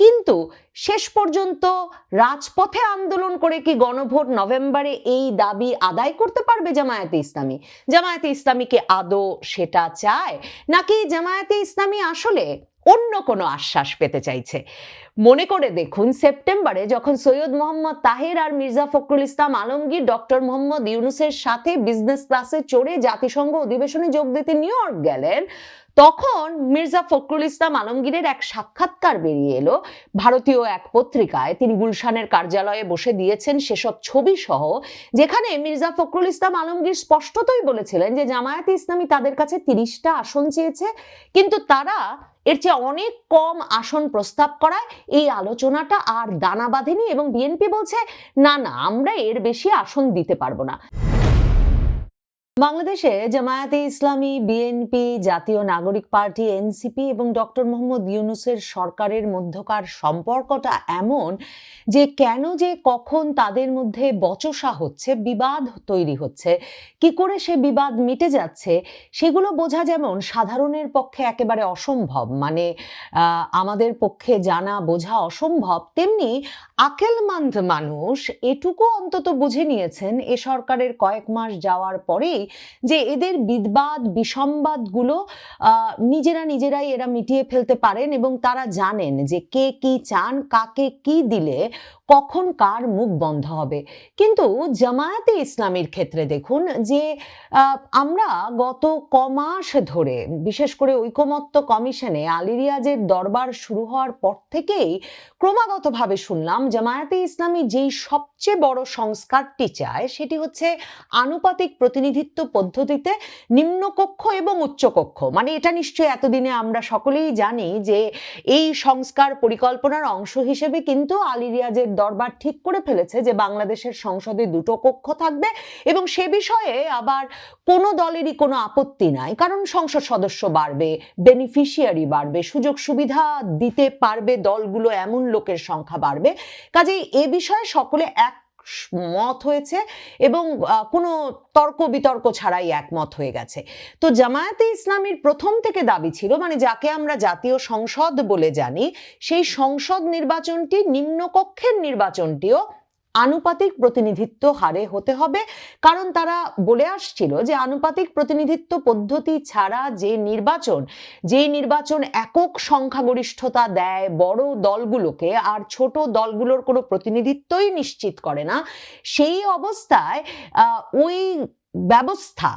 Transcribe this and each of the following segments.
কিন্তু শেষ পর্যন্ত রাজপথে আন্দোলন করে কি গণভোট নভেম্বরে এই দাবি আদায় করতে পারবে জামায়াতে ইসলামী? জামায়াতে ইসলামীকে আদৌ সেটা চায়? নাকি জামায়াতে ইসলামী আসলে অন্য কোনো আশ্বাস পেতে চাইছে? মনে করে দেখুন, সেপ্টেম্বরে যখন সৈয়দ মোহাম্মদ তাহের আর মির্জা ফখরুল ইসলাম আলমগীর ডক্টর মোহাম্মদ ইউনুসের সাথে বিজনেস ক্লাসে চড়ে জাতিসংঘ অধিবেশনে যোগ দিতে নিউ ইয়র্ক গেলেন তখন মির্জা ফখরুল ইসলাম আলমগীরের এক সাক্ষাৎকার বেরিয়ে এলো। ভারতীয় এক পত্রিকায় তিনি গুলশানের কার্যালয়ে বসে দিয়েছেন সেসব ছবি সহ যেখানে মির্জা ফখরুল ইসলাম আলমগীর স্পষ্টতই বলেছিলেন যে জামায়াতে ইসলামী তাদের কাছে তিরিশটা আসন চেয়েছে, কিন্তু তারা এর চেয়ে অনেক কম আসন প্রস্তাব করায় এই আলোচনাটা আর দানা বাঁধেনি এবং বিএনপি বলছে, না না, আমরা এর বেশি আসন দিতে পারব না। বাংলাদেশে জামায়াতে Islami, BNP, Jatiya Nagorik party, NCP এবং ডক্টর মোহাম্মদ ইউনুসের সরকারের মধ্যকার সম্পর্কটা এমন যে কেন যে কখন তাদের মধ্যে বচসা হচ্ছে, বিবাদ তৈরি হচ্ছে, কি করে সে বিবাদ মিটে যাচ্ছে, সেগুলো বোঝা যেমন সাধারণের পক্ষে একেবারে অসম্ভব। মানে আমাদের পক্ষে জানা, বোঝা অসম্ভব, তেমনি আকেলমান্দ মানুষ এটুকু অন্তত বুঝে নিয়েছেন, এ সরকারের কয়েক মাস যাওয়ার পরেই যে এদের বিদবাদ, বিসম্বাদগুলো নিজেরা নিজেরাই এরা মিটিয়ে ফেলতে পারেন এবং তারা জানেন যে কে কি চান, কাকে কি দিলে কখন কার মুখ বন্ধ হবে। কিন্তু জামায়াতে ইসলামীর ক্ষেত্রে দেখুন যে আমরা গত কমাস ধরে, বিশেষ করে ঐকমত্য কমিশনে আলী রিয়াজের দরবার শুরু হওয়ার পর থেকেই ক্রমাগতভাবে শুনলাম জামায়াতে ইসলামী যেই সবচেয়ে বড় সংস্কারটি চায় সেটি হচ্ছে আনুপাতিক প্রতিনিধিত্ব পদ্ধতিতে নিম্নকক্ষ এবং উচ্চকক্ষ। মানে এটা নিশ্চয়ই এতদিনে আমরা সকলেই জানি যে এই সংস্কার পরিকল্পনার অংশ হিসেবে কিন্তু আলী রিয়াজের দরবার ঠিক করে ফেলেছে যে বাংলাদেশের সংসদে দুটো কক্ষ থাকবে এবং সে বিষয়ে আবার কোনো দলেরই কোনো আপত্তি নাই। কারণ সংসদ সদস্য বাড়বে বেনিফিশিয়ারি বাড়বে, সুযোগ সুবিধা দিতে পারবে, দলগুলো এমন লোকের সংখ্যা বাড়বে। কাজেই এ বিষয়ে সকলে এক মত হয়েছে এবং কোনো তর্ক বিতর্ক ছাড়াই একমত হয়ে গেছে। তো জামায়াতে ইসলামীর প্রথম থেকে দাবি ছিল মানে যাকে আমরা জাতীয় সংসদ বলে জানি, সেই সংসদ নির্বাচনটি নিম্নকক্ষের নির্বাচনটিও আনুপাতিক প্রতিনিধিত্ব হারে হতে হবে। কারণ তারা বলে আসছিল যে আনুপাতিক প্রতিনিধিত্ব পদ্ধতি ছাড়া যে নির্বাচন যে নির্বাচন একক সংখ্যাগরিষ্ঠতা দেয় বড় দলগুলোকে, আর ছোট দলগুলোর কোনো প্রতিনিধিত্বই নিশ্চিত করে না, সেই অবস্থায় ওই ব্যবস্থা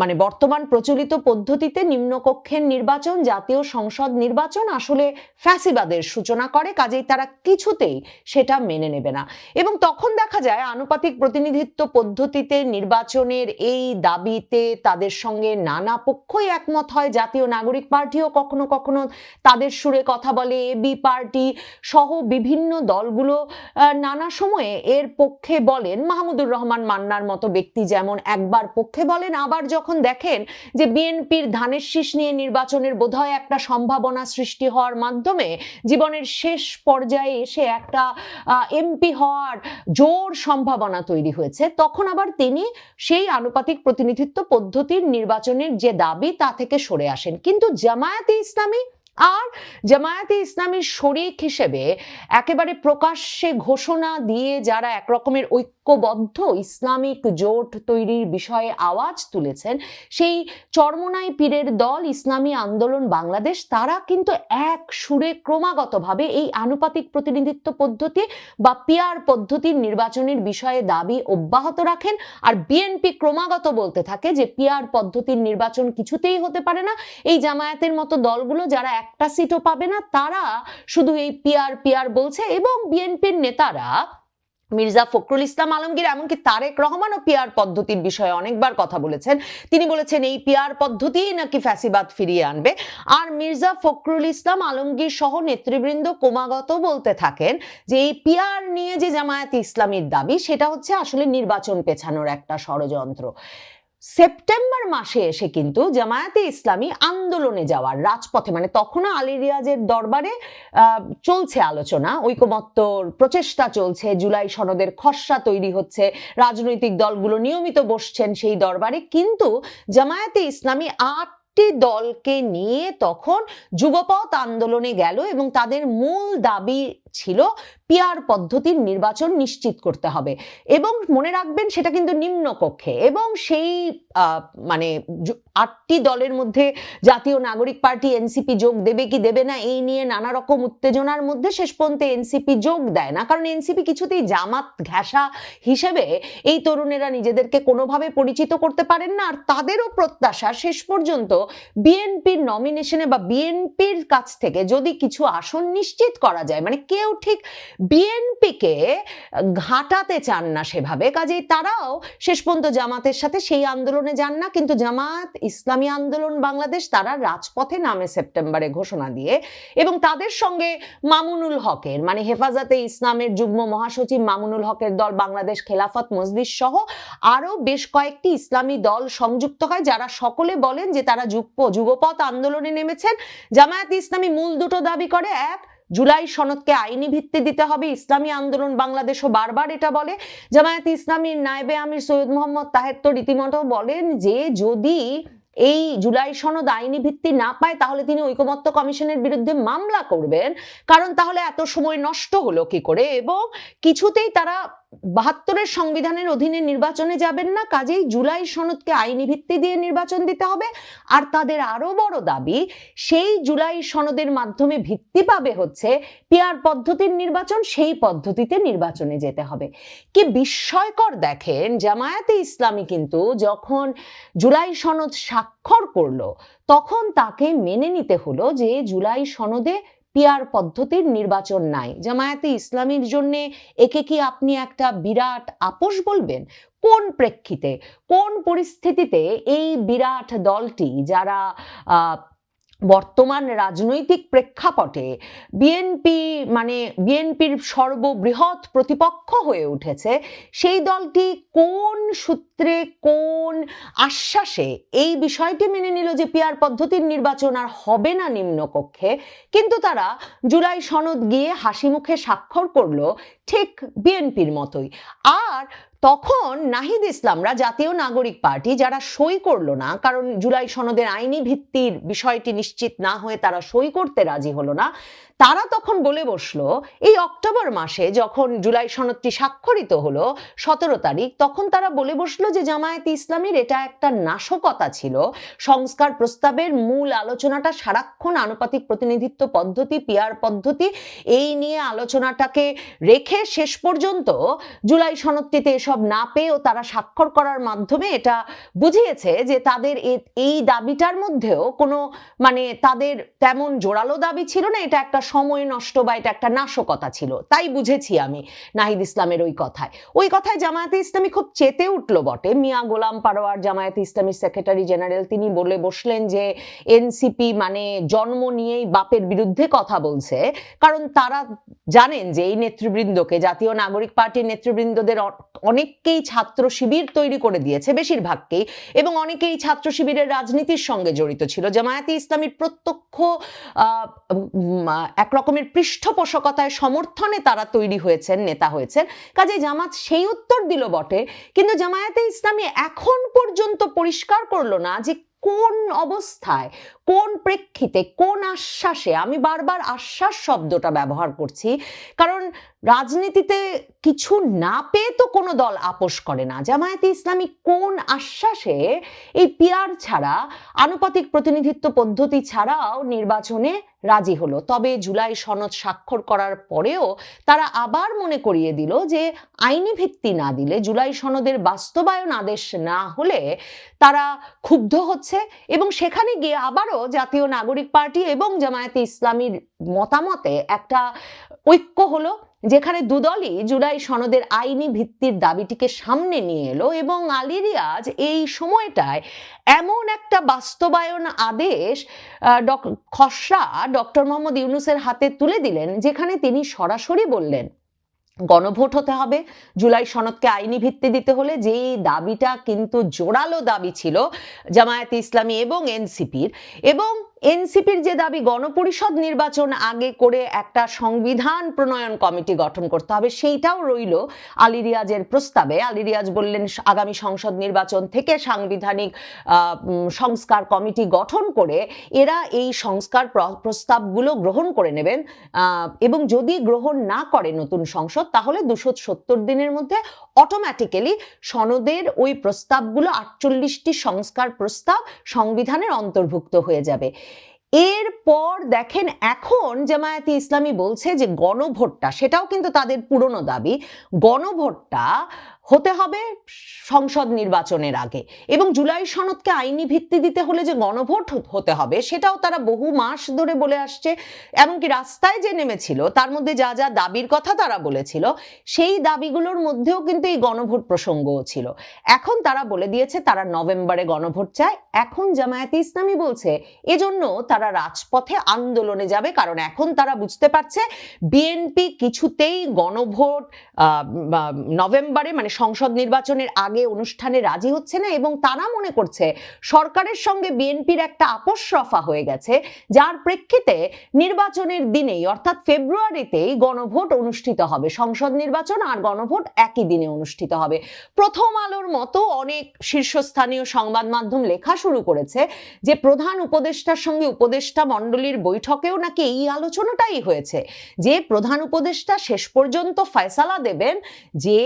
মানে বর্তমান প্রচলিত পদ্ধতিতে নিম্নকক্ষের নির্বাচন, জাতীয় সংসদ নির্বাচন আসলে ফ্যাসিবাদের সূচনা করে, কাজেই তারা কিছুতেই সেটা মেনে নেবে না। এবং তখন দেখা যায় আনুপাতিক প্রতিনিধিত্ব পদ্ধতিতে নির্বাচনের এই দাবিতে তাদের সঙ্গে নানা পক্ষই একমত হয়। জাতীয় নাগরিক পার্টিও কখনো কখনো তাদের সুরে কথা বলে এবি পার্টি সহ বিভিন্ন দলগুলো নানা সময়ে এর পক্ষে বলেন। মাহমুদুর রহমান মান্নার মতো ব্যক্তি যেমন একবার পক্ষে বলেন, আবার যখন দেখেন যে বিএনপির ধানের শীষ নিয়ে নির্বাচনের বোধহয় একটা সম্ভাবনা সৃষ্টি হওয়ার মাধ্যমে জীবনের শেষ পর্যায়ে এসে একটা এমপি হওয়ার জোর সম্ভাবনা তৈরি হয়েছে, তখন আবার তিনি সেই আনুপাতিক প্রতিনিধিত্ব পদ্ধতির নির্বাচনের যে দাবি তা থেকে সরে আসেন। কিন্তু জামায়াতে ইসলামী আর জামায়াতে ইসলামীর শরিক হিসেবে একেবারে প্রকাশ্যে ঘোষণা দিয়ে যারা একরকমের ঐক্যবদ্ধ ইসলামিক জোট তৈরির বিষয়ে আওয়াজ তুলেছেন সেই চরমনাই পীরের দল ইসলামী আন্দোলন বাংলাদেশ। তারা কিন্তু এক সুরে ক্রমাগতভাবে এই আনুপাতিক প্রতিনিধিত্ব পদ্ধতি বা পিয়ার পদ্ধতির নির্বাচনের বিষয়ে দাবি অব্যাহত রাখেন। আর বিএনপি ক্রমাগত বলতে থাকে যে পিয়ার পদ্ধতির নির্বাচন কিছুতেই হতে পারে না। এই জামায়াতের মতো দলগুলো যারা একটা সিটও পাবে না, তারা শুধু এই পিয়ার পিয়ার বলছে এবং বিএনপির নেতারা মির্জা ফখরুল ইসলাম আলমগীর, এমনকি তারেক রহমানও পিয়ার পদ্ধতির বিষয়ে অনেকবার কথা বলেছেন। তিনি বলেছেন, এই পিয়ার পদ্ধতি নাকি ফ্যাসিবাদ ফিরিয়ে আনবে। আর মির্জা ফখরুল ইসলাম আলমগীর সহ নেতৃবৃন্দ ক্রমাগত বলতে থাকেন যে, এই পিয়ার নিয়ে যে জামায়াত ইসলামীর দাবি, সেটা হচ্ছে আসলে নির্বাচন পেছানোর একটা ষড়যন্ত্র। সেপ্টেম্বর মাসে এসে কিন্তু জামায়াতে ইসলামী আন্দোলনে যাওয়ার রাজপথে মানে তখনও আলী রিয়াজের দরবারে চলছে আলোচনা, ঐকমত্যর প্রচেষ্টা চলছে, জুলাই সনদের খসড়া তৈরি হচ্ছে, রাজনৈতিক দলগুলো নিয়মিত বসছেন সেই দরবারে, কিন্তু জামায়াতে ইসলামী আট দলকে নিয়ে তখন যুবপথ আন্দোলনে গেল এবং তাদের মূল দাবি ছিল, পিয়ার পদ্ধতির নির্বাচন নিশ্চিত করতে হবে। এবং মনে রাখবেন সেটা কিন্তু নিম্ন কক্ষে এবং সেই মানে আটটি দলের মধ্যে জাতীয় নাগরিক পার্টি এনসিপি যোগ দেবে কি দেবে না, এই নিয়ে নানা রকম উত্তেজনার মধ্যে শেষ পর্যন্ত এনসিপি যোগ দেয় না। কারণ এনসিপি কিছুতেই জামাত ঘেঁষা হিসেবে এই তরুণেরা নিজেদেরকে কোনোভাবে পরিচিত করতে পারেন না। আর তাদেরও প্রত্যাশা শেষ পর্যন্ত বিএনপির নমিনেশনে বা বিএনপির কাছ থেকে যদি কিছু আসন নিশ্চিত করা যায় মানে কেউ ঠিক বিএনপিকে ঘাটাতে চান না সেভাবে। কাজেই তারাও শেষ পর্যন্ত জামাতের সাথে সেই আন্দোলনে যান না, কিন্তু জামাত ইসলামী আন্দোলন বাংলাদেশ তারা রাজপথে নামে সেপ্টেম্বরে ঘোষণা দিয়ে এবং তাদের সঙ্গে মামুনুল হকের মানে হেফাজতে ইসলামের যুগ্ম মহাসচিব মামুনুল হকের দল বাংলাদেশ খেলাফত মজলিস সহ আরও বেশ কয়েকটি ইসলামী দল সংযুক্ত হয়, যারা সকলে বলেন যে তারা যুগ্ম যুগপথ আন্দোলনে নেমেছেন। জামায়াত ইসলামী মূল দুটো দাবি করে, এক জুলাই সনদকে আইনি ভিত্তি দিতে হবে। ইসলামী আন্দোলন বাংলাদেশও বারবার এটা বলে। জামায়াত ইসলামীর নায়েবে আমির সৈয়দ মোহাম্মদ তাহের তো রীতিমতো বলেন যে, যদি এই জুলাই সনদ আইনি ভিত্তি না পায়, তাহলে তিনি ঐকমত্য কমিশনের বিরুদ্ধে মামলা করবেন। কারণ তাহলে এত সময় নষ্ট হলো কি করে? এবং কিছুতেই তারা বাহাত্তরের সংবিধানের অধীনে নির্বাচনে যাবেন না, কাজেই জুলাই সনদকে আইনি ভিত্তি দিয়ে নির্বাচন দিতে হবে। আর তাদের আরও বড় দাবি, সেই জুলাই সনদের মাধ্যমে ভিত্তি পাবে হচ্ছে পিয়ার পদ্ধতির নির্বাচন, সেই পদ্ধতিতে নির্বাচনে যেতে হবে। কি বিস্ময়কর দেখেন, জামায়াতে ইসলামী কিন্তু যখন জুলাই সনদ স্বাক্ষর করল, তখন তাকে মেনে নিতে হলো যে জুলাই সনদে পিয়ার পদ্ধতির নির্বাচন নাই। জামায়াতে ইসলামীর জন্যে একে কি আপনি একটা বিরাট আপোষ বলবেন? কোন প্রেক্ষিতে? কোন পরিস্থিতিতে এই বিরাট দলটি যারা বর্তমান রাজনৈতিক প্রেক্ষাপটে বিএনপি মানে বিএনপির সর্ববৃহৎ প্রতিপক্ষ হয়ে উঠেছে, সেই দলটি কোন সূত্রে, কোন আশ্বাসে এই বিষয়টি মেনে নিল যে পিয়ার পদ্ধতির নির্বাচন আর হবে না নিম্নকক্ষে। কিন্তু তারা জুলাই সনদ গিয়ে হাসি মুখে স্বাক্ষর করল ঠিক বিএনপির মতোই। আর তখন নাহিদ ইসলামরা জাতীয় নাগরিক পার্টি যারা সই করল না, কারণ জুলাই সনদের আইনি ভিত্তির বিষয়টি নিশ্চিত না হয়ে তারা সই করতে রাজি হলো না তারা তখন বলে বসল, এই অক্টোবর মাসে যখন জুলাই সনদটি স্বাক্ষরিত হলো, সতেরো তারিখ, তখন তারা বলে বসল যে জামায়াতে ইসলামীর এটা একটা নাশকতা ছিল। সংস্কার প্রস্তাবের মূল আলোচনাটা সারাক্ষণ আনুপাতিক প্রতিনিধিত্ব পদ্ধতি পিয়ার পদ্ধতি, এই নিয়ে আলোচনাটাকে রেখে শেষ পর্যন্ত জুলাই সনদটিতে এসব না পেয়েও তারা স্বাক্ষর করার মাধ্যমে এটা বুঝিয়েছে যে তাদের এই দাবিটার মধ্যেও কোনো মানে তাদের তেমন জোরালো দাবি ছিল না, এটা একটা সময় নষ্ট বা এটা একটা নাশকতা ছিল, তাই বুঝেছি আমি নাহিদ ইসলামের ওই কথায়। ওই কথায় জামায়াতে ইসলামী খুব চেতে উঠল বটে। মিয়া গোলাম পারোয়ার জামায়াতে ইসলামীর সেক্রেটারি জেনারেল তিনি বলে বসলেন যে, এনসিপি মানে জন্ম নিয়েই বাপের বিরুদ্ধে কথা বলছে, কারণ তারা জানেন যে এই নেতৃবৃন্দকে জাতীয় নাগরিক পার্টির নেতৃবৃন্দদের অনেককেই ছাত্র শিবির তৈরি করে দিয়েছে বেশিরভাগকেই, এবং অনেকেই ছাত্র শিবিরের রাজনীতির সঙ্গে জড়িত ছিল। জামায়াতে ইসলামীর প্রত্যক্ষ আহ, উম, আহ, এক রকমের পৃষ্ঠপোষকতায় সমর্থনে তারা তৈরি হয়েছেন নেতা হয়েছেন। কাজে জামাত সেই উত্তর দিল বটে কিন্তু জামায়াতে ইসলামী এখন পর্যন্ত পরিষ্কার করল না যে কোন অবস্থায় কোন প্রেক্ষিতে, কোন আশ্বাসে, আমি বারবার আশ্বাস শব্দটা ব্যবহার করছি, কারণ রাজনীতিতে কিছু না পেয়ে তো কোনো দল আপোষ করে না। জামায়াতে ইসলামী কোন আশ্বাসে এই পিয়ার ছাড়া, আনুপাতিক প্রতিনিধিত্ব পদ্ধতি ছাড়াও নির্বাচনে রাজি হলো? তবে জুলাই সনদ স্বাক্ষর করার পরেও তারা আবার মনে করিয়ে দিল যে, আইনি ভিত্তি না দিলে, জুলাই সনদের বাস্তবায়ন আদেশ না হলে তারা ক্ষুব্ধ হচ্ছে এবং সেখানে গিয়ে আবারও জাতীয় নাগরিক পার্টি এবং জামায়াতে ইসলামীর মতামতে একটা ঐক্য হলো, যেখানে দুদলই জুলাই সনদের আইনি ভিত্তির দাবিটিকে সামনে নিয়ে এলো এবং আলী রিয়াজ এই সময়টায় এমন একটা বাস্তবায়ন আদেশ খসড়া ডক্টর মোহাম্মদ ইউনুসের হাতে তুলে দিলেন, যেখানে তিনি সরাসরি বললেন গণভোট হতে হবে। জুলাই সনদকে আইনি ভিত্তি দিতে হলে যেই দাবিটা কিন্তু জোরালো দাবি ছিল জামায়াতে ইসলামী এবং এনসিপির এবং এনসিপির যে দাবি, গণপরিষদ নির্বাচন আগে করে একটা সংবিধান প্রণয়ন কমিটি গঠন করতে হবে, সেইটাও রইল আলী রিয়াজের প্রস্তাবে। আলী রিয়াজ বললেন, আগামী সংসদ নির্বাচন থেকে সাংবিধানিক সংস্কার কমিটি গঠন করে এরা এই সংস্কার প্র- প্রস্তাবগুলো গ্রহণ করে নেবেন। এবং যদি গ্রহণ না করে নতুন সংসদ, তাহলে দুশো সত্তর দিনের মধ্যে অটোমেটিক্যালি সনদের ওই প্রস্তাবগুলো আটচল্লিশটি সংস্কার প্রস্তাব সংবিধানের অন্তর্ভুক্ত হয়ে যাবে। এরপর দেখেন এখন জামায়াতে ইসলামী বলছে যে গণভোটটা সেটাও কিন্তু তাদের পুরনো দাবি গণভোটটা হতে হবে সংসদ নির্বাচনের আগে। এবং জুলাই সনদকে আইনি ভিত্তি দিতে হলে যে গণভোট হতে হবে, সেটাও তারা বহু মাস ধরে বলে আসছে। এমনকি রাস্তায় যে নেমেছিল, তার মধ্যে যা যা দাবির কথা তারা বলেছিল, সেই দাবিগুলোর মধ্যেও কিন্তু এই গণভোট প্রসঙ্গও ছিল। এখন তারা বলে দিয়েছে, তারা নভেম্বরে গণভোট চায়। এখন জামায়াতে ইসলামী বলছে, এজন্য তারা রাজপথে আন্দোলনে যাবে, কারণ এখন তারা বুঝতে পারছে, বিএনপি কিছুতেই গণভোট নভেম্বরে মানে সংসদ নির্বাচনের আগে অনুষ্ঠানে রাজি হচ্ছে না এবং তারা মনে করছে সরকারের সঙ্গে বিএনপির একটা আপোষ রফা হয়ে গেছে, যার প্রেক্ষিতে নির্বাচনের দিনেই, অর্থাৎ ফেব্রুয়ারিতেই গণভোট অনুষ্ঠিত হবে। সংসদ নির্বাচন আর গণভোট একই দিনে অনুষ্ঠিত হবে। প্রথম আলোর মতো অনেক শীর্ষস্থানীয় সংবাদ মাধ্যম লেখা শুরু করেছে যে প্রধান উপদেষ্টার সঙ্গে উপদেষ্টা মণ্ডলীর বৈঠকেও নাকি এই আলোচনাটাই হয়েছে। যে প্রধান উপদেষ্টা শেষ পর্যন্ত ফয়সালা দেবেন, যে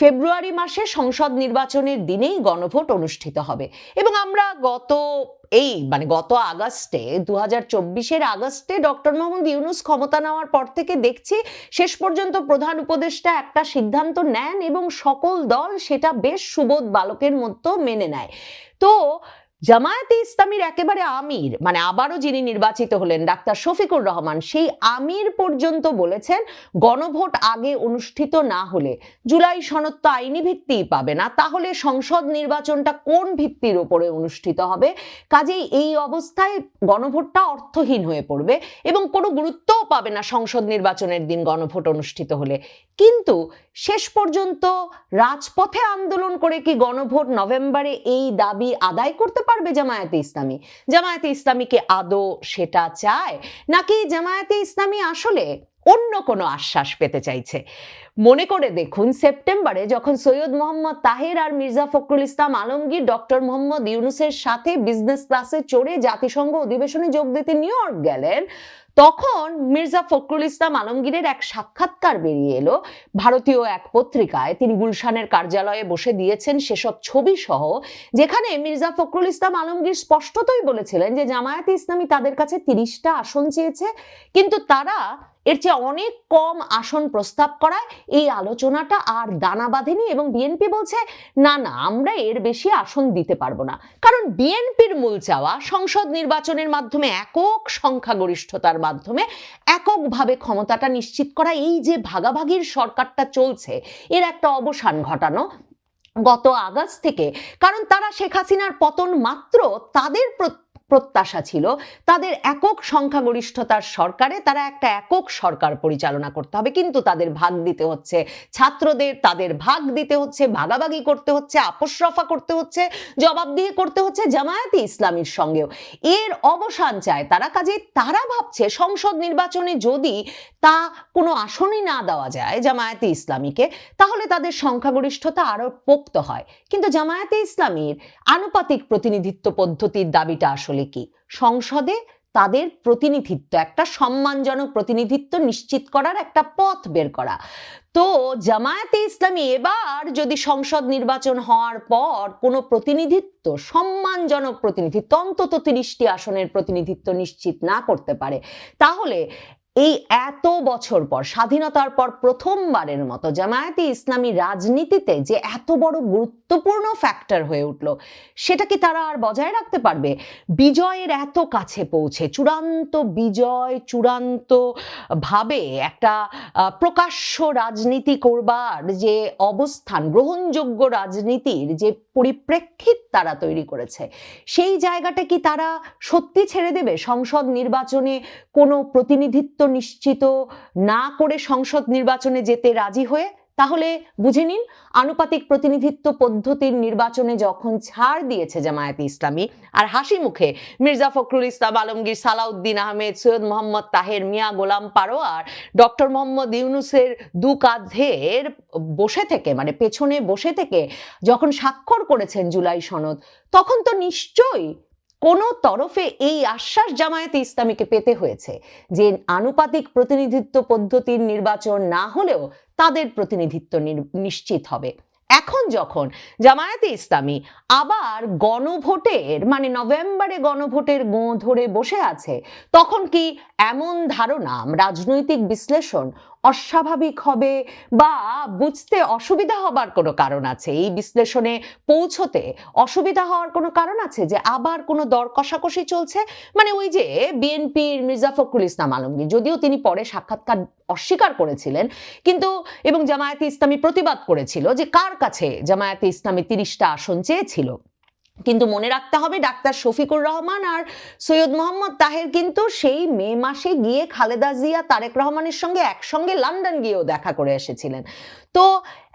ফেব্রুয়ারি মাসে সংসদ নির্বাচনের দিনেই গণভোট অনুষ্ঠিত হবে। এবং আমরা গত এই মানে গত আগস্টে দু হাজার চব্বিশের আগস্টে ডক্টর মোহাম্মদ ইউনুস ক্ষমতা নেওয়ার পর থেকে দেখছি শেষ পর্যন্ত প্রধান উপদেষ্টা একটা সিদ্ধান্ত নেন এবং সকল দল সেটা বেশ সুবোধ বালকের মতো মেনে নেয়। তো জামায়াতে ইসলামীর একেবারে আমির মানে আবারও যিনি নির্বাচিত হলেন, ডাক্তার শফিকুর রহমান, সেই আমির পর্যন্ত বলেছেন গণভোট আগে অনুষ্ঠিত না হলে জুলাই সনদ তো আইনি ভিত্তিই পাবে না, তাহলে সংসদ নির্বাচনটা কোন ভিত্তির ওপরে অনুষ্ঠিত হবে? কাজেই এই অবস্থায় গণভোটটা অর্থহীন হয়ে পড়বে এবং কোনো গুরুত্বও পাবে না সংসদ নির্বাচনের দিন গণভোট অনুষ্ঠিত হলে। কিন্তু শেষ পর্যন্ত রাজপথে আন্দোলন করে কি গণভোট নভেম্বরে এই দাবি আদায় করতে পারবে জামায়াতে ইসলামী? জামায়াতে ইসলামীকে আদৌ সেটা চায়? নাকি জামায়াতে ইসলামী আসলে অন্য কোনো আশ্বাস পেতে চাইছে? মনে করে দেখুন, সেপ্টেম্বরে যখন সৈয়দ মোহাম্মদ তাহের আর মির্জা ফখরুল ইসলাম আলমগীর ডক্টর মোহাম্মদ ইউনুসের সাথে বিজনেস ক্লাসে চড়ে জাতিসংঘ অধিবেশনে যোগ দিতে নিউ ইয়র্ক গেলেন তখন মির্জা ফখরুল ইসলাম আলমগীরের এক সাক্ষাৎকার বেরিয়ে এলো। ভারতীয় এক পত্রিকায় তিনি গুলশানের কার্যালয়ে বসে দিয়েছেন সেসব ছবি সহ, যেখানে মির্জা ফখরুল ইসলাম আলমগীর স্পষ্টতই বলেছিলেন যে জামায়াতে ইসলামী তাদের কাছে তিরিশটা আসন চেয়েছে, কিন্তু তারা এর চেয়ে অনেক কম আসন প্রস্তাব করায় এই আলোচনাটা আর দানা বাঁধেনি এবং বিএনপি বলছে, না না, আমরা এর বেশি আসন দিতে পারব না। কারণ বিএনপির মূল চাওয়া সংসদ নির্বাচনের মাধ্যমে একক সংখ্যাগরিষ্ঠতার মাধ্যমে এককভাবে ক্ষমতাটা নিশ্চিত করা, এই যে ভাগাভাগির সরকারটা চলছে, এর একটা অবসান ঘটানো গত আগস্ট থেকে। কারণ তারা শেখ হাসিনার পতন মাত্র তাদের প্র- প্রত্যাশা ছিল। তাদের একক সংখ্যাগরিষ্ঠতার সরকারে তারা একটা একক সরকার পরিচালনা করতে হবে। কিন্তু তাদের ভাগ দিতে হচ্ছে ছাত্রদের, তাদের ভাগ দিতে হচ্ছে, ভাগাভাগি করতে হচ্ছে, আপোষ রফা করতে হচ্ছে, জবাবদিহি করতে হচ্ছে জামায়াতে ইসলামীর সঙ্গেও। এর অবসান চায় তারা, কাজে তারা ভাবছে সংসদ নির্বাচনে যদি তা কোনো আসনই না দেওয়া যায় জামায়াতে ইসলামীকে, তাহলে তাদের সংখ্যাগরিষ্ঠতা আরও পোক্ত হয়। কিন্তু জামায়াতে ইসলামীর আনুপাতিক প্রতিনিধিত্ব পদ্ধতির দাবিটা আসলে কি? সংসদে তাদের প্রতিনিধিত্ব, একটা সম্মানজনক প্রতিনিধিত্ব নিশ্চিত করার একটা পথ বের করা। তো জামায়াতে ইসলামী এবার যদি সংসদ নির্বাচন হওয়ার পর কোনো প্রতিনিধিত্ব, সম্মানজনক প্রতিনিধিত্ব, অন্তত তিরিশটি আসনের প্রতিনিধিত্ব নিশ্চিত না করতে পারে, তাহলে এই এত বছর পর, স্বাধীনতার পর প্রথমবারের মতো জামায়াতে ইসলামী রাজনীতিতে যে এত বড় গুরুত্বপূর্ণ ফ্যাক্টর হয়ে উঠল, সেটা কি তারা আর বজায় রাখতে পারবে? বিজয়ের এত কাছে পৌঁছে, চূড়ান্ত বিজয়, চূড়ান্ত ভাবে একটা প্রকাশ্য রাজনীতি করবার যে অবস্থান, গ্রহণযোগ্য রাজনীতির যে পরিপ্রেক্ষিত তারা তৈরি করেছে, সেই জায়গাটা কি তারা সত্যি ছেড়ে দেবে? সংসদ নির্বাচনে কোনো প্রতিনিধিত্ব নিশ্চিত না করে সংসদ নির্বাচনে যেতে রাজি হয়ে, তাহলে বুঝে নিন আনুপাতিক প্রতিনিধিত্ব পদ্ধতির নির্বাচনে যখন ছাড় দিয়েছে জামায়াতে ইসলামী, আর হাসি মুখে মির্জা ফখরুল ইসলাম, আলমগীর সালাউদ্দিন আহমেদ, সৈয়দ মোহাম্মদ তাহের মিয়া, গোলাম পারোয়ার, ডক্টর মোহাম্মদ ইউনুসের দু কাঁধের বসে থেকে মানে পেছনে বসে থেকে যখন স্বাক্ষর করেছেন জুলাই সনদ, তখন তো নিশ্চয়ই কোনো তরফে এই আশ্বাস জামায়াতে ইসলামীকে পেতে হয়েছে যে আনুপাতিক প্রতিনিধিত্ব পদ্ধতির নির্বাচন না হলেও তাদের প্রতিনিধিত্ব নিশ্চিত হবে। এখন যখন জামায়াতে ইসলামী আবার গণভোটের মানে নভেম্বরে গণভোটের গোঁ ধরে বসে আছে, তখন কি এমন ধারণা, রাজনৈতিক বিশ্লেষণ অস্বাভাবিক হবে বা বুঝতে অসুবিধা হবার কোনো কারণ আছে? এই বিশ্লেষণে পৌঁছতে অসুবিধা হওয়ার কোনো কারণ আছে যে আবার কোনো দর কষাকষি চলছে? মানে ওই যে বিএনপির মির্জা ফখরুল ইসলাম আলমগীর, যদিও তিনি পরে সাক্ষাৎকার অস্বীকার করেছিলেন, কিন্তু এবং জামায়াতে ইসলামী প্রতিবাদ করেছিল যে কার কাছে জামায়াতে ইসলামী তিরিশটা আসন চেয়েছিল? কিন্তু মনে রাখতে হবে ডাক্তার শফিকুর রহমান আর সৈয়দ মোহাম্মদ তাহের কিন্তু সেই মে মাসে গিয়ে খালেদা জিয়া, তারেক রহমানের সঙ্গে একসঙ্গে লন্ডন গিয়েও দেখা করে এসেছিলেন। তো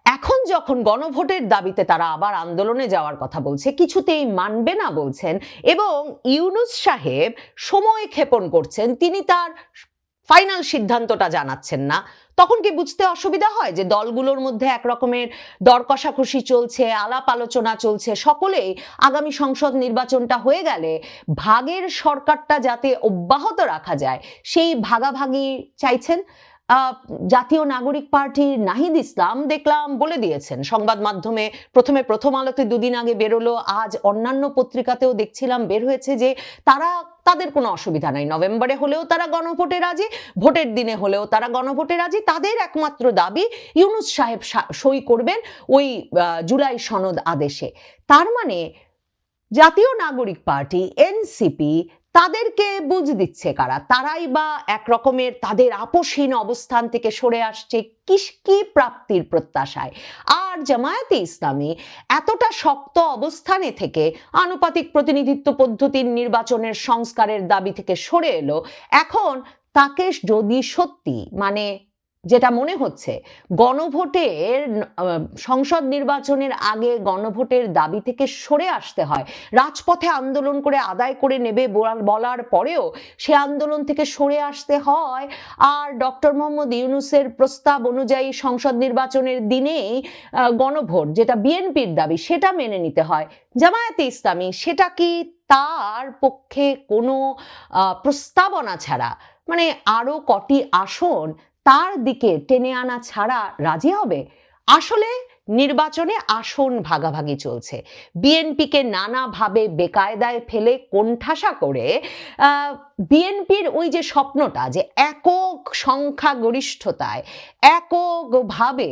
এখন যখন গণভোটের দাবিতে তারা আবার আন্দোলনে যাওয়ার কথা বলছে, কিছুতেই মানবে না বলছেন এবং ইউনুস সাহেব সময় ক্ষেপণ করছেন, তিনি তার ফাইনাল সিদ্ধান্তটা জানাচ্ছেন না। তখন কি বুঝতে অসুবিধা হয় যে দলগুলোর মধ্যে এক রকমের দর কষাকষি চলছে, আলাপ আলোচনা চলছে, সকলেই আগামী সংসদ নির্বাচনটা হয়ে গেলে ভাগের সরকারটা যাতে অব্যাহত রাখা যায়, সেই ভাগাভাগি চাইছেন জাতীয় নাগরিক পার্টির নাহিদ ইসলাম দেখলাম বলে দিয়েছেন। সংবাদ মাধ্যমে প্রথমে প্রথম আলোতে দুদিন আগে বেরোলো, আজ অন্যান্য পত্রিকাতেও দেখছিলাম বের হয়েছে যে তারা, তাদের কোনো অসুবিধা নাই। নভেম্বরে হলেও তারা গণভোটে রাজি, ভোটের দিনে হলেও তারা গণভোটে রাজি। তাদের একমাত্র দাবি, ইউনুস সাহেব সই করবেন ওই জুলাই সনদ আদেশে। তার মানে জাতীয় নাগরিক পার্টি, এনসিপি তাদেরকে বুঝ দিচ্ছে কারা? তারাই বা এক রকমের তাদের আপোষহীন অবস্থান থেকে সরে আসছে কিস, কি প্রাপ্তির প্রত্যাশায়? আর জামায়াতে ইসলামী এতটা শক্ত অবস্থানে থেকে আনুপাতিক প্রতিনিধিত্ব পদ্ধতির নির্বাচনের সংস্কারের দাবি থেকে সরে এলো, এখন তাকে যদি সত্যি মানে যেটা মনে হচ্ছে, গণভোটের সংসদ নির্বাচনের আগে গণভোটের দাবি থেকে সরে আসতে হয়। রাজপথে আন্দোলন করে আদায় করে নেবে বলার- পরেও সে আন্দোলন থেকে সরে আসতে হয়। আর ডক্টর মোহাম্মদ ইউনুসের প্রস্তাব অনুযায়ী সংসদ নির্বাচনের দিনেই গণভোট যেটা বিএনপির দাবি, সেটা মেনে নিতে হয়। জামায়াতে ইসলামী, সেটা কি তার পক্ষে কোনো প্রস্তাবনা ছাড়া? মানে আরও কটি আসন তার দিকে টেনে আনা ছাড়া রাজি হবে? আসলে নির্বাচনে আসন ভাগাভাগি চলছে। বিএনপিকে নানাভাবে বেকায়দায় ফেলে কোণঠাসা করে বিএনপির ওই যে স্বপ্নটা যে একক সংখ্যাগরিষ্ঠতায়, এককভাবে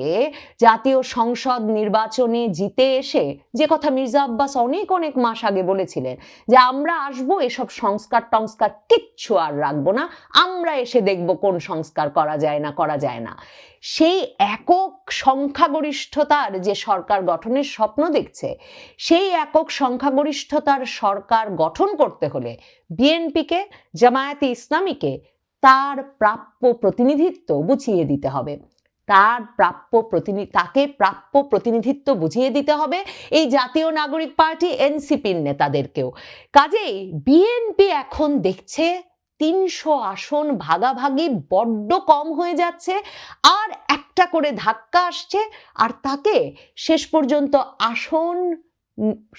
জাতীয় সংসদ নির্বাচনে জিতে এসে, যে কথা মির্জা আব্বাস অনেক অনেক মাস আগে বলেছিলেন যে আমরা আসব, এসব সংস্কার টংস্কার কিচ্ছু আর রাখব না, আমরা এসে দেখব কোন সংস্কার করা যায় না, করা যায় না। সেই একক সংখ্যাগরিষ্ঠতার যে সরকার গঠনের স্বপ্ন দেখছে, সেই একক সংখ্যাগরিষ্ঠতার সরকার গঠন করতে হলে বিএনপিকে, জামায়াতে ইসলামীকে তার প্রাপ্য প্রতিনিধিত্ব বুঝিয়ে দিতে হবে। তার প্রাপ্য প্রতিনি, তাকে প্রাপ্য প্রতিনিধিত্ব বুঝিয়ে দিতে হবে এই জাতীয় নাগরিক পার্টি, এনসিপির নেতাদেরকেও। কাজেই বিএনপি এখন দেখছে তিনশো আসন ভাগাভাগি বড্ড কম হয়ে যাচ্ছে, আর একটা করে ধাক্কা আসছে, আর তাকে শেষ পর্যন্ত আসন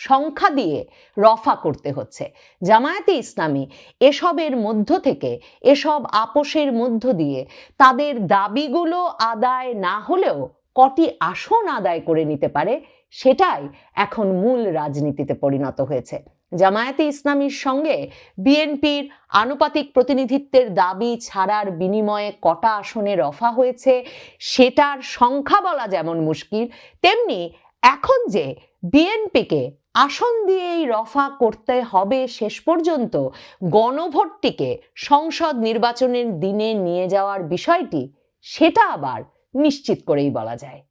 সংখ্যা দিয়ে রফা করতে হচ্ছে। জামায়াতে ইসলামী এসবের মধ্য থেকে, এসব আপোষের মধ্য দিয়ে তাদের দাবিগুলো আদায় না হলেও কটি আসন আদায় করে নিতে পারে, সেটাই এখন মূল রাজনীতিতে পরিণত হয়েছে। জামায়াতে ইসলামীর সঙ্গে বিএনপির আনুপাতিক প্রতিনিধিত্বের দাবি ছাড়ার বিনিময়ে কটা আসনে রফা হয়েছে, সেটার সংখ্যা বলা যেমন মুশকিল, তেমনি এখন যে বিএনপিকে আসন দিয়েই রফা করতে হবে শেষ পর্যন্ত, গণভোটটিকে সংসদ নির্বাচনের দিনে নিয়ে যাওয়ার বিষয়টি, সেটা আবার নিশ্চিত করেই বলা যায়।